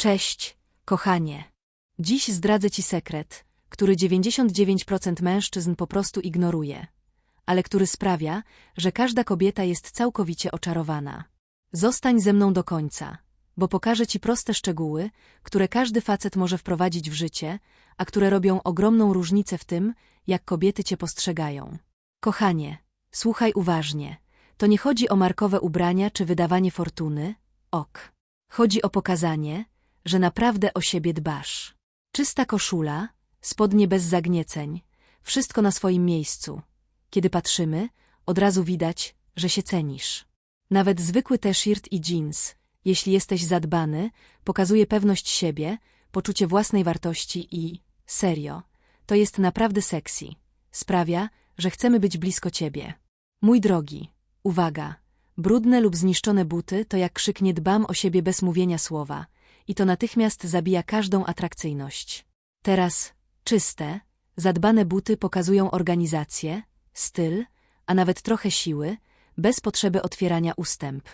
Cześć, kochanie. Dziś zdradzę ci sekret, który 99% mężczyzn po prostu ignoruje, ale który sprawia, że każda kobieta jest całkowicie oczarowana. Zostań ze mną do końca, bo pokażę ci proste szczegóły, które każdy facet może wprowadzić w życie, a które robią ogromną różnicę w tym, jak kobiety cię postrzegają. Kochanie, słuchaj uważnie. To nie chodzi o markowe ubrania czy wydawanie fortuny, ok. Chodzi o pokazanie, że naprawdę o siebie dbasz. Czysta koszula, spodnie bez zagnieceń, wszystko na swoim miejscu. Kiedy patrzymy, od razu widać, że się cenisz. Nawet zwykły t-shirt i jeans, jeśli jesteś zadbany, pokazuje pewność siebie, poczucie własnej wartości i, serio, to jest naprawdę sexy. Sprawia, że chcemy być blisko ciebie. Mój drogi, uwaga, brudne lub zniszczone buty to jak krzyk nie dbam o siebie bez mówienia słowa i to natychmiast zabija każdą atrakcyjność. Teraz, czyste, zadbane buty pokazują organizację, styl, a nawet trochę siły, bez potrzeby otwierania ustęp.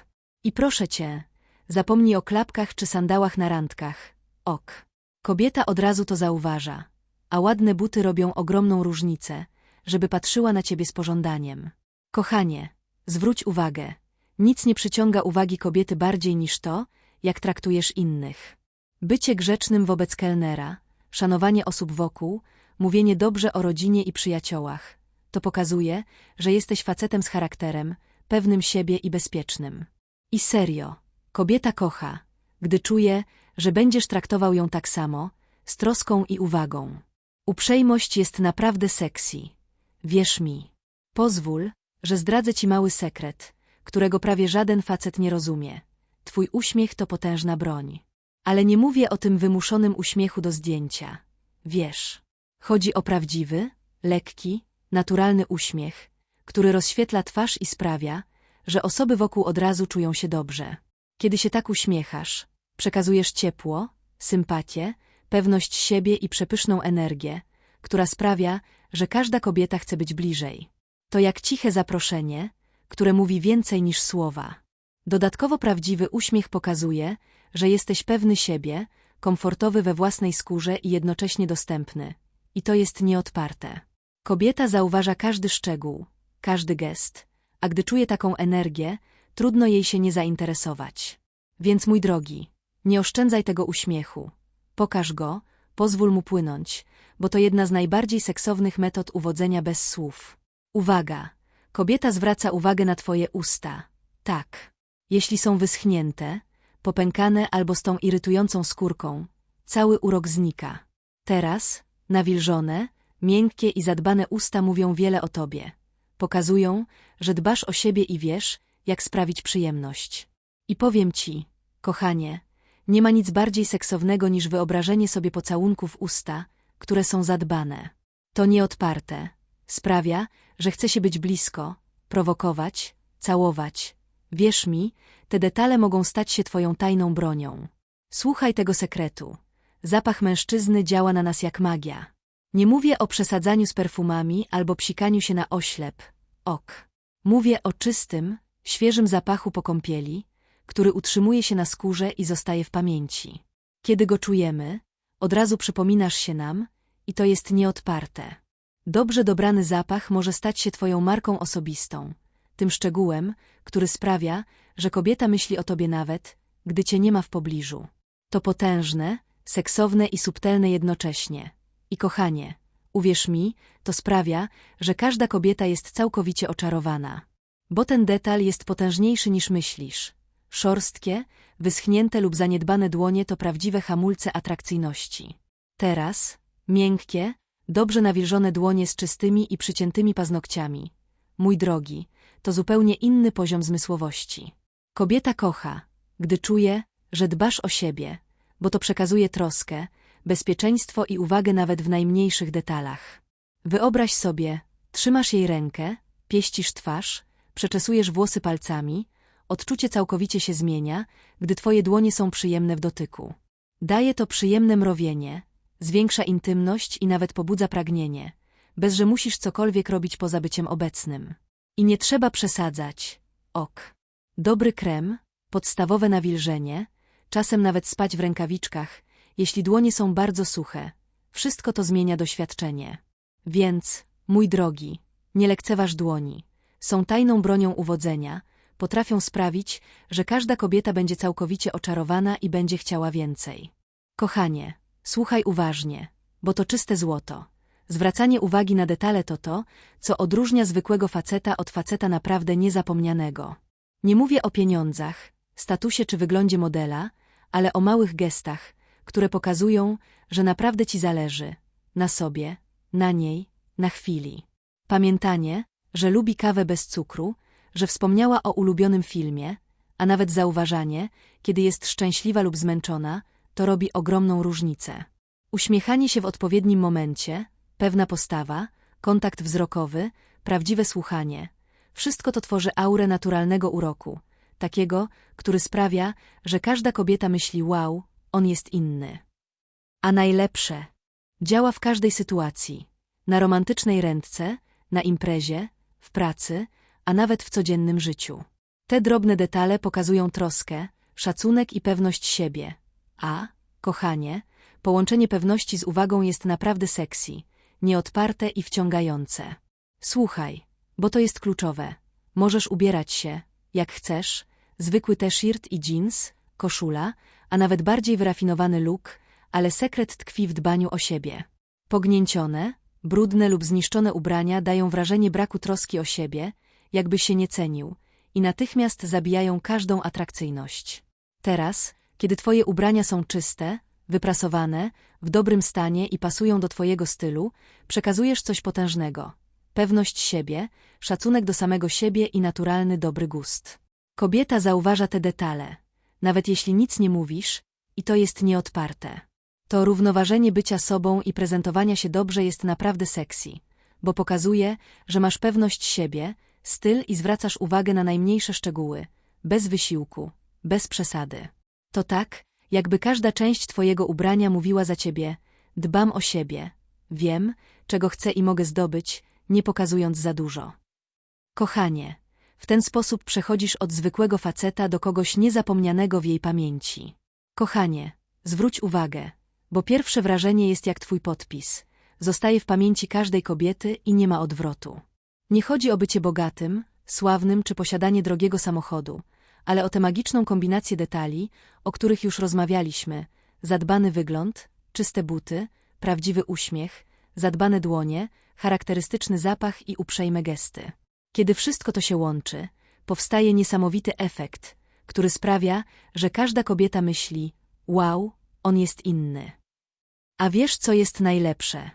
I proszę cię, zapomnij o klapkach czy sandałach na randkach. Ok. Kobieta od razu to zauważa, a ładne buty robią ogromną różnicę, żeby patrzyła na ciebie z pożądaniem. Kochanie, zwróć uwagę, nic nie przyciąga uwagi kobiety bardziej niż to, jak traktujesz innych. Bycie grzecznym wobec kelnera, szanowanie osób wokół, mówienie dobrze o rodzinie i przyjaciołach. To pokazuje, że jesteś facetem z charakterem, pewnym siebie i bezpiecznym. I serio, kobieta kocha, gdy czuje, że będziesz traktował ją tak samo, z troską i uwagą. Uprzejmość jest naprawdę sexy. Wierz mi. Pozwól, że zdradzę ci mały sekret, którego prawie żaden facet nie rozumie. Twój uśmiech to potężna broń. Ale nie mówię o tym wymuszonym uśmiechu do zdjęcia. Wiesz, chodzi o prawdziwy, lekki, naturalny uśmiech, który rozświetla twarz i sprawia, że osoby wokół od razu czują się dobrze. Kiedy się tak uśmiechasz, przekazujesz ciepło, sympatię, pewność siebie i przepyszną energię, która sprawia, że każda kobieta chce być bliżej. To jak ciche zaproszenie, które mówi więcej niż słowa. Dodatkowo prawdziwy uśmiech pokazuje, że jesteś pewny siebie, komfortowy we własnej skórze i jednocześnie dostępny. I to jest nieodparte. Kobieta zauważa każdy szczegół, każdy gest, a gdy czuje taką energię, trudno jej się nie zainteresować. Więc mój drogi, nie oszczędzaj tego uśmiechu. Pokaż go, pozwól mu płynąć, bo to jedna z najbardziej seksownych metod uwodzenia bez słów. Uwaga! Kobieta zwraca uwagę na twoje usta. Tak. Jeśli są wyschnięte, popękane albo z tą irytującą skórką, cały urok znika. Teraz, nawilżone, miękkie i zadbane usta mówią wiele o tobie. Pokazują, że dbasz o siebie i wiesz, jak sprawić przyjemność. I powiem ci, kochanie, nie ma nic bardziej seksownego niż wyobrażenie sobie pocałunków usta, które są zadbane. To nieodparte. Sprawia, że chce się być blisko, prowokować, całować. Wierz mi, te detale mogą stać się twoją tajną bronią. Słuchaj tego sekretu. Zapach mężczyzny działa na nas jak magia. Nie mówię o przesadzaniu z perfumami albo psikaniu się na oślep. Ok. Mówię o czystym, świeżym zapachu po kąpieli, który utrzymuje się na skórze i zostaje w pamięci. Kiedy go czujemy, od razu przypominasz się nam i to jest nieodparte. Dobrze dobrany zapach może stać się twoją marką osobistą, tym szczegółem, który sprawia, że kobieta myśli o tobie nawet, gdy cię nie ma w pobliżu. To potężne, seksowne i subtelne jednocześnie. I kochanie, uwierz mi, to sprawia, że każda kobieta jest całkowicie oczarowana. Bo ten detal jest potężniejszy niż myślisz. Szorstkie, wyschnięte lub zaniedbane dłonie to prawdziwe hamulce atrakcyjności. Teraz, miękkie, dobrze nawilżone dłonie z czystymi i przyciętymi paznokciami. Mój drogi, to zupełnie inny poziom zmysłowości. Kobieta kocha, gdy czuje, że dbasz o siebie, bo to przekazuje troskę, bezpieczeństwo i uwagę nawet w najmniejszych detalach. Wyobraź sobie, trzymasz jej rękę, pieścisz twarz, przeczesujesz włosy palcami, odczucie całkowicie się zmienia, gdy twoje dłonie są przyjemne w dotyku. Daje to przyjemne mrowienie, zwiększa intymność i nawet pobudza pragnienie, bez że musisz cokolwiek robić poza byciem obecnym. I nie trzeba przesadzać. Ok. Dobry krem, podstawowe nawilżenie, czasem nawet spać w rękawiczkach, jeśli dłonie są bardzo suche. Wszystko to zmienia doświadczenie. Więc, mój drogi, nie lekceważ dłoni. Są tajną bronią uwodzenia, potrafią sprawić, że każda kobieta będzie całkowicie oczarowana i będzie chciała więcej. Kochanie, słuchaj uważnie, bo to czyste złoto. Zwracanie uwagi na detale to to, co odróżnia zwykłego faceta od faceta naprawdę niezapomnianego. Nie mówię o pieniądzach, statusie czy wyglądzie modela, ale o małych gestach, które pokazują, że naprawdę ci zależy. Na sobie, na niej, na chwili. Pamiętanie, że lubi kawę bez cukru, że wspomniała o ulubionym filmie, a nawet zauważanie, kiedy jest szczęśliwa lub zmęczona, to robi ogromną różnicę. Uśmiechanie się w odpowiednim momencie, pewna postawa, kontakt wzrokowy, prawdziwe słuchanie. Wszystko to tworzy aurę naturalnego uroku, takiego, który sprawia, że każda kobieta myśli wow, on jest inny. A najlepsze, działa w każdej sytuacji. Na romantycznej randce, na imprezie, w pracy, a nawet w codziennym życiu. Te drobne detale pokazują troskę, szacunek i pewność siebie. A, kochanie, połączenie pewności z uwagą jest naprawdę sexy, nieodparte i wciągające. Słuchaj, bo to jest kluczowe. Możesz ubierać się, jak chcesz, zwykły t-shirt i jeans, koszula, a nawet bardziej wyrafinowany look, ale sekret tkwi w dbaniu o siebie. Pognięcione, brudne lub zniszczone ubrania dają wrażenie braku troski o siebie, jakby się nie cenił, i natychmiast zabijają każdą atrakcyjność. Teraz, kiedy twoje ubrania są czyste, wyprasowane, w dobrym stanie i pasują do twojego stylu, przekazujesz coś potężnego. Pewność siebie, szacunek do samego siebie i naturalny dobry gust. Kobieta zauważa te detale, nawet jeśli nic nie mówisz, i to jest nieodparte. To równoważenie bycia sobą i prezentowania się dobrze jest naprawdę sexy, bo pokazuje, że masz pewność siebie, styl i zwracasz uwagę na najmniejsze szczegóły, bez wysiłku, bez przesady. To tak, jakby każda część twojego ubrania mówiła za ciebie, dbam o siebie, wiem, czego chcę i mogę zdobyć, nie pokazując za dużo. Kochanie, w ten sposób przechodzisz od zwykłego faceta do kogoś niezapomnianego w jej pamięci. Kochanie, zwróć uwagę, bo pierwsze wrażenie jest jak twój podpis. Zostaje w pamięci każdej kobiety i nie ma odwrotu. Nie chodzi o bycie bogatym, sławnym czy posiadanie drogiego samochodu, ale o tę magiczną kombinację detali, o których już rozmawialiśmy. Zadbany wygląd, czyste buty, prawdziwy uśmiech, zadbane dłonie, charakterystyczny zapach i uprzejme gesty. Kiedy wszystko to się łączy, powstaje niesamowity efekt, który sprawia, że każda kobieta myśli wow, on jest inny. A wiesz, co jest najlepsze?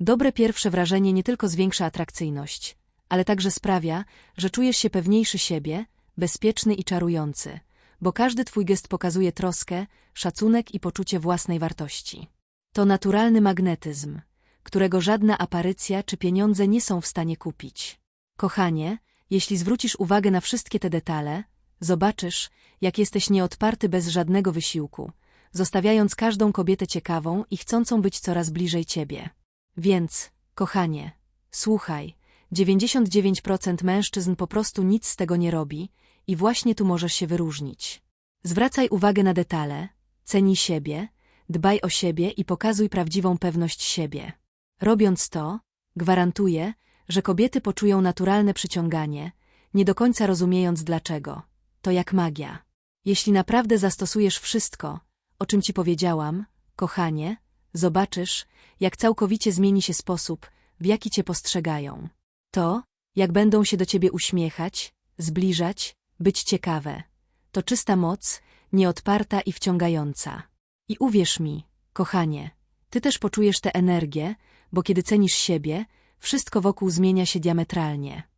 Dobre pierwsze wrażenie nie tylko zwiększa atrakcyjność, ale także sprawia, że czujesz się pewniejszy siebie, bezpieczny i czarujący, bo każdy twój gest pokazuje troskę, szacunek i poczucie własnej wartości. To naturalny magnetyzm, którego żadna aparycja czy pieniądze nie są w stanie kupić. Kochanie, jeśli zwrócisz uwagę na wszystkie te detale, zobaczysz, jak jesteś nieodparty bez żadnego wysiłku, zostawiając każdą kobietę ciekawą i chcącą być coraz bliżej ciebie. Więc, kochanie, słuchaj, 99% mężczyzn po prostu nic z tego nie robi i właśnie tu możesz się wyróżnić. Zwracaj uwagę na detale, cenij siebie, dbaj o siebie i pokazuj prawdziwą pewność siebie. Robiąc to, gwarantuję, że kobiety poczują naturalne przyciąganie, nie do końca rozumiejąc dlaczego. To jak magia. Jeśli naprawdę zastosujesz wszystko, o czym ci powiedziałam, kochanie, zobaczysz, jak całkowicie zmieni się sposób, w jaki cię postrzegają. To, jak będą się do ciebie uśmiechać, zbliżać, być ciekawe. To czysta moc, nieodparta i wciągająca. I uwierz mi, kochanie, ty też poczujesz tę energię, bo kiedy cenisz siebie, wszystko wokół zmienia się diametralnie.